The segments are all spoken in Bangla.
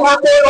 আমাদের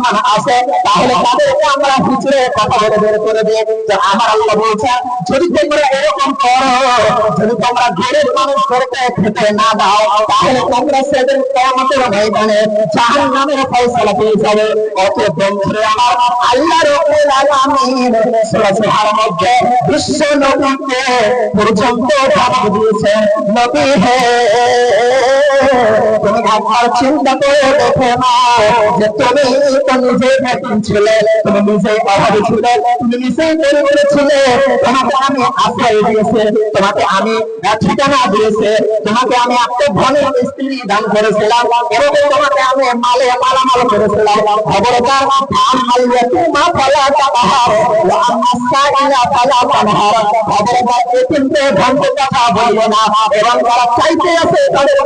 আসে তাহলে তাদেরকে আমরা হুচড়ে কথা বলে বের করে দিই যে আমার আল্লাহ বলছে যদি তোমরা এরকম করো, যদি তোমরা গরিব মানুষ করতে খেতে না দাও, তাহলে তোমরা সেদিন কেমতের ময়দানে জাহান নামের পেয়ে যাবে। অতএব বন্ধুরে আমার, আল্লাহ রব্বুল আলামিন সূরা মধ্যে বিশ্ব নবীকে পর্যন্ত দাওয়াত দিয়েছে নবী হে তুমি একবার চিন্তা করে দেখো না যে তুমি তো নিজে বেতন ছিলে, তুমি নিজে অভাবে ছিলে, তুমি নিজেই গরিব ছিলে, তোমাকে আমি আশ্রয় দিয়েছে, তোমাকে আমি ঠিকানা দিয়েছে, তোমাকে আমি একটা ধনের স্ত্রী দান করেছিলাম এবং তোমাকে আমি মালে মালামাল করেছিলাম। খবরদার আমাল ইয়াতিমা ফালা তাহার ওয়া আম্মাস সাইলা ফালা তানহার খবরদার এতিমকে ধনকে কথা বলিও না, এবং যারা চাইতে আছে তাদের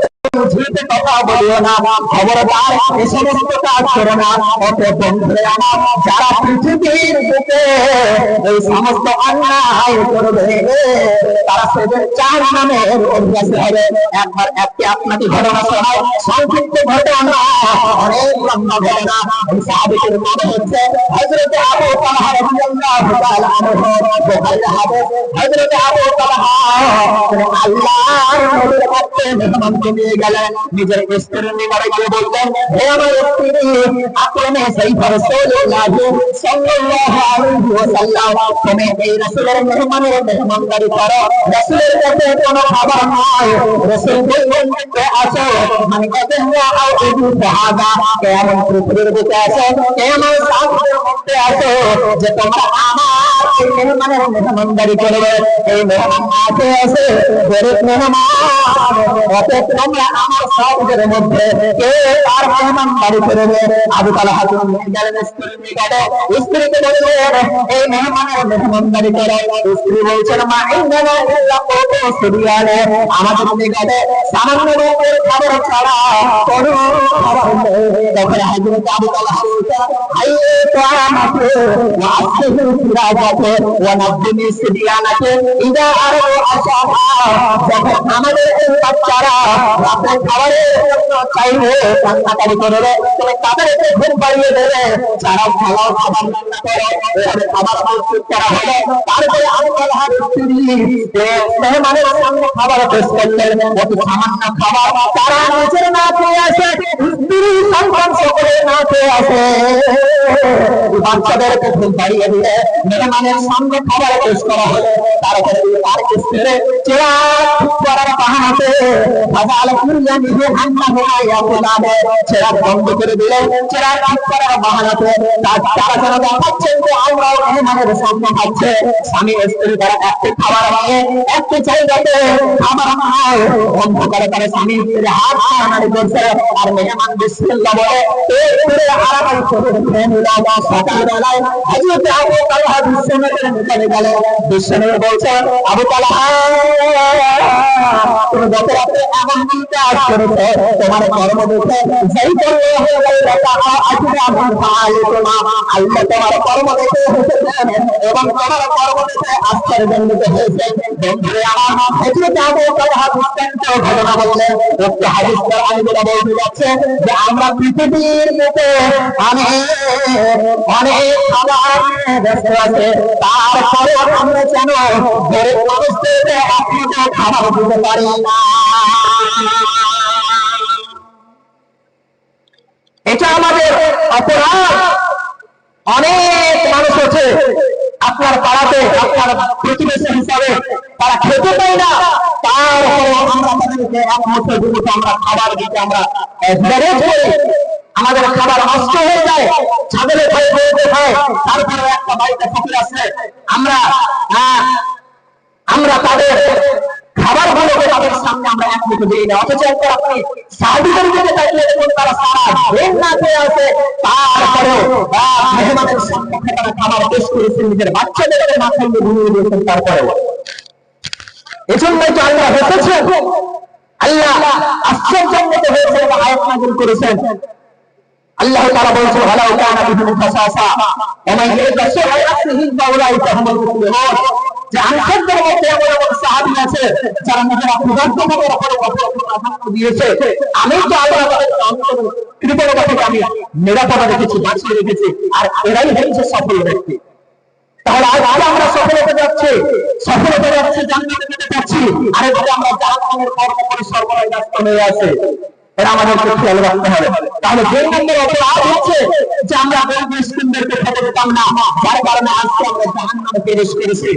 ঝুঁতে কথা বলিও না। খবরদার এই সমস্ত কাজ করো না। অতএব বন্ধুরে আমার, যারা পৃথিবীর বুকে এই সমস্ত অন্যায় করবে, তারা সেদিন চার নামের অভ্যাসী হবে। একবার একটি আপনাকে ঘটনা শোনায়। সংক্ষিপ্ত ঘটনা অনেক লম্বা ঘটনা এই সাহাবিকের নাম হচ্ছে। হযরত আবু তালহা রাদিয়াল্লাহু তাআলা আনহু বুখারী হাদিস হযরত আবু তালহা আল্লাহর নবীর কাছে মেহমানকে নিয়ে গেলেন নিজের স্ত্রীর নিকটে গিয়ে বললেন হে আমার স্ত্রী আপনি সেই রাসূলুল্লাহ সাল্লাল্লাহু আলাইহি ওয়াসাল্লাম তুমি এই রাসূলের মেহমানের মেহমানদারি করো রাসূলের কাছে কোনো খাবার নাই রাসূল বললেন কে আসো মানে কত হুয়া আও ইদু সাহাবা কেমন পৃথিবীর দিকে আসো কেমন সাহাবের মধ্যে আসো যে তোমরা আমার এই মেহমানের মেহমানদারি করবে এই মেহমান আছে আছে গরিব মেহমান অতএব তোমরা আমার সবদের মধ্যে কে তার মেহমান বাড়ি করবে আবু তালহা তুমি স্ত্রীকে বললেন এই মেহমানের মেহমানদারি করে স্ত্রী বলছেন মা ইন্দানা ইল্লা কুতু সুরিয়ালে আমাদের নিকটে সামান্য রকমের খাবার ছাড়া কোনো খাবার নেই তখন হযরত আবু তালহা বলছেন হাইয়ে তো আমাকে ওয়া সিরাজাকে ওয়া সিরিয়ানাকে ইদা আরও আশাহা যখন আমাদের এই বাচ্চারা খাবারের চাইবে কান্নাকারি করবে তুমি তাদেরকে ঘুম পাড়িয়ে দেবে যারা ভালো খাবার রান্না করে করা করলেন অতি সামান্য খাবার তারা নিজের না খেয়ে আসে সন্তান সকলে না খেয়ে আসে বাচ্চাদেরকে ঘুম পাড়িয়ে দিলে মেহমানের সামনে খাবার পেশ করা হলো তারপরে তার স্ত্রী চেরা ঠিক করার বাহানাতে ফাজাল কুরিয়া নিজে হান্না হয়ে ইয়াকুলাবে চেরা বন্ধ করে দিলে চেরা ঠিক করার বাহানাতে তারা যেন দেখাচ্ছেন যে আমরাও মেহমানের সামনে খাচ্ছে স্বামী স্ত্রী তারা একটি খাবার নিয়ে একটি জায়গাতে খাবার নয় বন্ধ তারা স্বামী স্ত্রী হাত হারামারি করছে আর মেহমান বিসমিল্লাহ বলে এই করে হারামারি করে খেয়ে নিলাম সকালবেলায় হযরত আবু তালহা বিশ্বনবীর নিকটে গেল বিশ্বনবী বলছে আবু তালহা তুমি গত রাতে এমন কি কাজ করেছ তোমার কর্ম দেখে যেই করলে হয়ে গেল আসলে আমার পালে তোমার আল্লাহ তোমার কর্ম দেখে হেসেছেন এবং তোমার কর্ম দেখে আশ্চর্যান্বিত হয়েছে বন্ধুরে আমার হযরত আবু তালহা দৃষ্টান্ত ঘটনা বললেন একটা হাদিস আমি যেটা বলতে যাচ্ছে যে আমরা পৃথিবীর মধ্যে অনেক অনেক খাবার ব্যস্ত আছে তারপরে আমরা যেন গরিব মানুষদেরকে আপনাকে খাবার দিতে পারি না এটা আমাদের অপরাধ। অনেক মানুষ আছে, আপনার পাড়াতে, আপনার প্রতিবেশী হিসাবে তারা খেতে পায় না। আমাদের খাবার নষ্ট হয়ে যায় একটা বাড়িতে আমরা আমরা তাদের খাবার গুলোকে তাদের সামনে আমরা এক মুঠো দিই না অথচ একবার আপনি সাহাবিদের দিকে তাকিয়ে দেখুন, তারা সারা দিন না খেয়ে আছে। তারপরেও মেহমানের সম্মুখে তারা খাবার পেশ করেছেন নিজের বাচ্চাদেরকে না খাইয়ে ঘুমিয়ে দিয়েছেন, তারপরেও। এজন্যই তো আল্লাহ আল্লাহ হয়েছে এবং আয়াত নাযিল করেছেন। আল্লাহ তাআলা বলছেন, ওয়ালাউ কানা মুফলিহুন যে আনসারদের মধ্যে এমন এমন সাহাবী আছে যারা নিজেরা ক্ষুধার্ত ভাবে প্রাধান্য দিয়েছে আমি তো আল্লাহ কৃপণতা থেকে আমি নিরাপদে রেখেছি বাঁচিয়ে রেখেছি আর এরাই হচ্ছে সফল ব্যক্তি। তাহলে আজ আজ আমরা সফলতা যাচ্ছি সফলতা যাচ্ছে জান্নাতে যেতে যাচ্ছি আর এভাবে আমরা জাহান্নামের কর্ম করে সর্বদাই ব্যস্ত হয়ে আছে। এটা আমাদেরকে খেয়াল রাখতে হবে। তাহলে দুই নম্বর অপরাধ হচ্ছে যে আমরা খেতে দিতাম না যার কারণে আজকে আমরা জাহান্নামে পেরেশ করেছি।